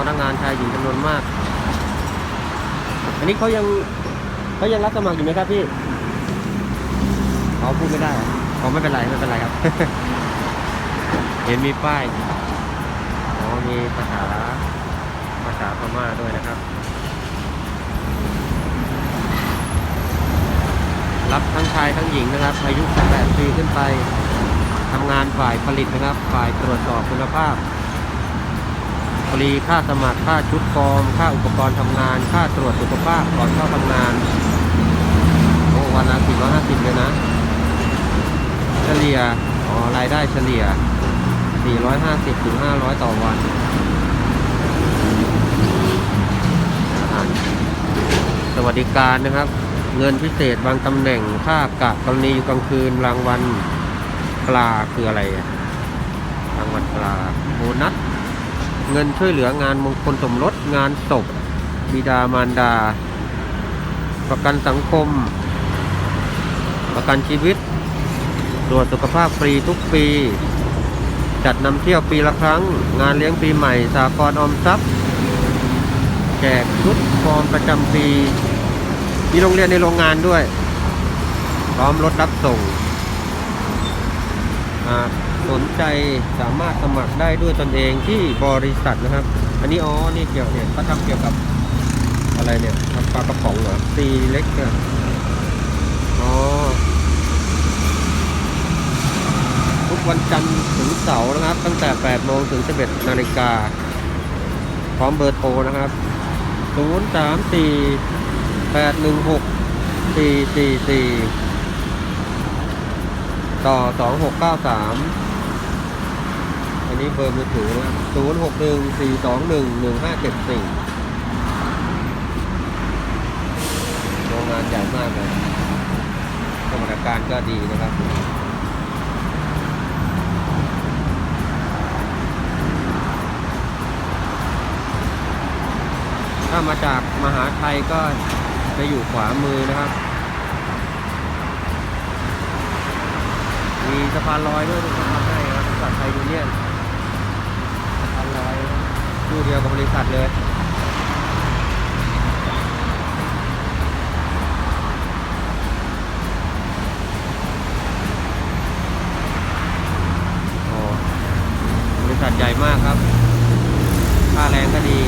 สมัครพนักงานชายหญิงจำนวนมาก อันนี้เขายังเขายังรับสมัครอยู่ไหมครับพี่เขาพูดไม่ได้เหรอเขาไม่เป็นไรไม่เป็นไรครับ เห็นมีป้ายอ๋อมีภาษาภาษาพม่าด้วยนะครับ รับทั้งชายทั้งหญิงนะครับ อายุ 18 ปีขึ้นไปทำงานฝ่ายผลิตนะครับ ฝ่ายตรวจสอบคุณภาพ ฟรีค่าสมัครค่าชุดฟอร์ม ค่าอุปกรณ์ทำงาน ค่าตรวจสุขภาพก่อนเข้าทำงานโอ้วันละ450เลยนะ เฉลี่ยอ๋อรายได้เฉลี่ย 450ถึง500 ต่อวันสวัสดิการนะครับ เงินพิเศษบางตำแหน่งค่ากะกรณีอยู่กลางคืนรางวัลปลาคืออะไรรางวัลปลาโบนัส เงินช่วยเหลืองานมงคลสมรสงานศพบิดามารดา ประกันสังคม ประกันชีวิต ตรวจสุขภาพฟรีทุกปี จัดนำเที่ยวปีละครั้ง งานเลี้ยงปีใหม่สากลออมทรัพย์ แจกชุดฟอร์มประจำปี มีโรงเรียนในโรงงานด้วย พร้อมรถรับส่งหา สนใจสามารถสมัครได้ด้วยตนเองที่บริษัทนะครับ อันนี้อ๋อนี่เกี่ยวเนี่ยเขาทำเกี่ยวกับอะไรเนี่ยทำปลากระป๋องเหรอซีเล็กเนี่ยอ๋อทุกวันจันทร์ถึงเสาร์นะครับ ตั้งแต่8โมงถึง 11นาฬิกาพร้อมเบอร์โทรนะครับ0 3 4 8 1 6 4 4 4 ต่อ 2693 นี้เบอร์มือถือนะครับ0 6 1 4 2 1 1 5 7 4โรงงานใหญ่มากเลยสมรรถการก็ดีนะครับถ้ามาจากมหาไทยก็จะอยู่ขวามือนะครับ มีสะพานลอยด้วยที่เขาทำให้ครับบริษัทไทยยูเนียน เดียวกับบริษัทเลยโอ้บริษัทใหญ่มากครับ ค่าแรงก็ดี